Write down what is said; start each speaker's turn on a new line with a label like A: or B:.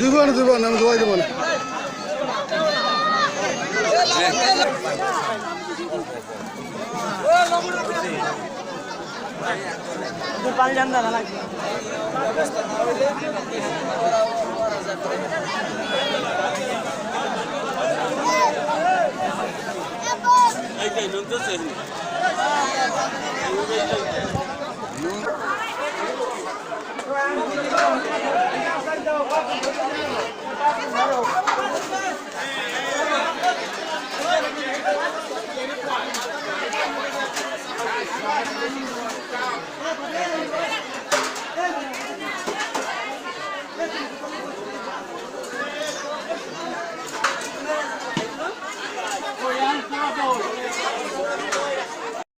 A: দুবো না আমি দোয়াই দেবো না।
B: পানি যান লাগবে Ay, que no Vai, vai, vai.